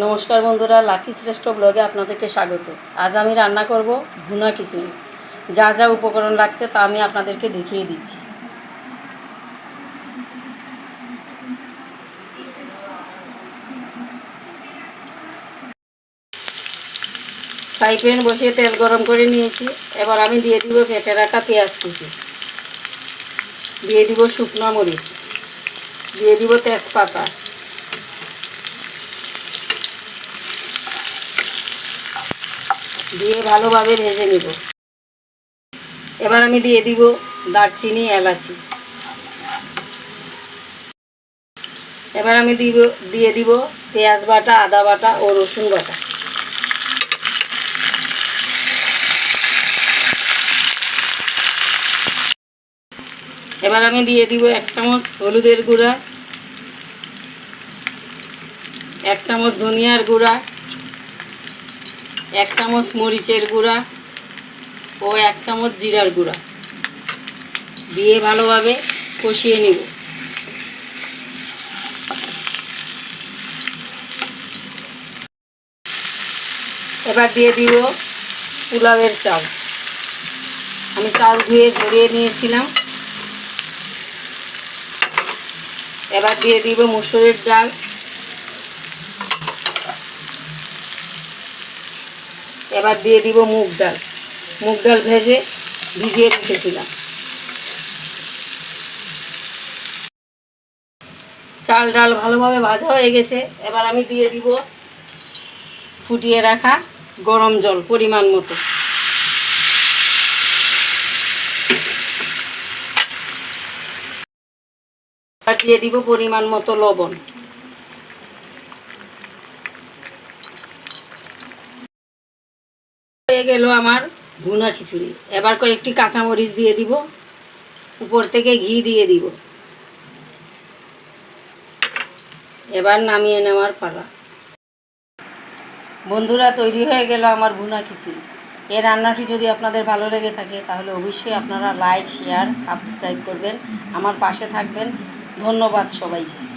নমস্কার বন্ধুরা, লাকি শ্রেষ্ঠ ব্লগে আপনাদেরকে স্বাগত। আজ আমি রান্না করব ভুনা খিচুড়ি। যা যা উপকরণ লাগছে তা আমি আপনাদেরকে দেখিয়ে দিচ্ছি। ফ্রাই প্যান বসিয়ে তেল গরম করে নিয়েছি। এবার আমি দিয়ে দিব কেটে রাখা পেঁয়াজ কুচি। দিয়ে দিব শুকনো মরিচ। দিয়ে দিব তেজপাতা। দিয়ে ভালোভাবে ভেজে নিব। এবার আমি দিয়ে দিব দারচিনি, এলাচি। এবার আমি দিব, দিয়ে দিব পেঁয়াজ বাটা, আদা বাটা ও রসুন বাটা। এবার আমি দিয়ে দিব এক চামচ হলুদের গুঁড়া, এক চামচ ধনিয়ার গুঁড়া এক চামচ মরিচের গুঁড়া ও এক চামচ জিরার গুঁড়া। দিয়ে ভালোভাবে কষিয়ে নিব। এবার দিয়ে দিব পোলাওয়ের চাল। আমি চাল ধুয়ে ঝরিয়ে নিয়েছিলাম। এবার দিয়ে দিব মুসুরের ডাল। এবার দিয়ে দিব মুগ ডাল। মুগ ডাল ভেজে ভিজিয়ে রেখেছিলাম। চাল ডাল ভালোভাবে ভাজা হয়ে গেছে। এবার আমি দিয়ে দিব ফুটিয়ে রাখা গরম জল পরিমাণ মতো। দিয়ে দিব পরিমাণ মতো লবণ। হয়ে গেল আমার ভুনা খিচুড়ি। এবার কয়েকটি কাঁচামরিচ দিয়ে দিব। উপর থেকে ঘি দিয়ে দিব। এবার নামিয়ে নেওয়ার পালা। বন্ধুরা, তৈরি হয়ে গেল আমার ভুনা খিচুড়ি। এই রান্নাটি যদি আপনাদের ভালো লেগে থাকে, তাহলে অবশ্যই আপনারা লাইক, শেয়ার, সাবস্ক্রাইব করবেন। আমার পাশে থাকবেন। ধন্যবাদ সবাইকে।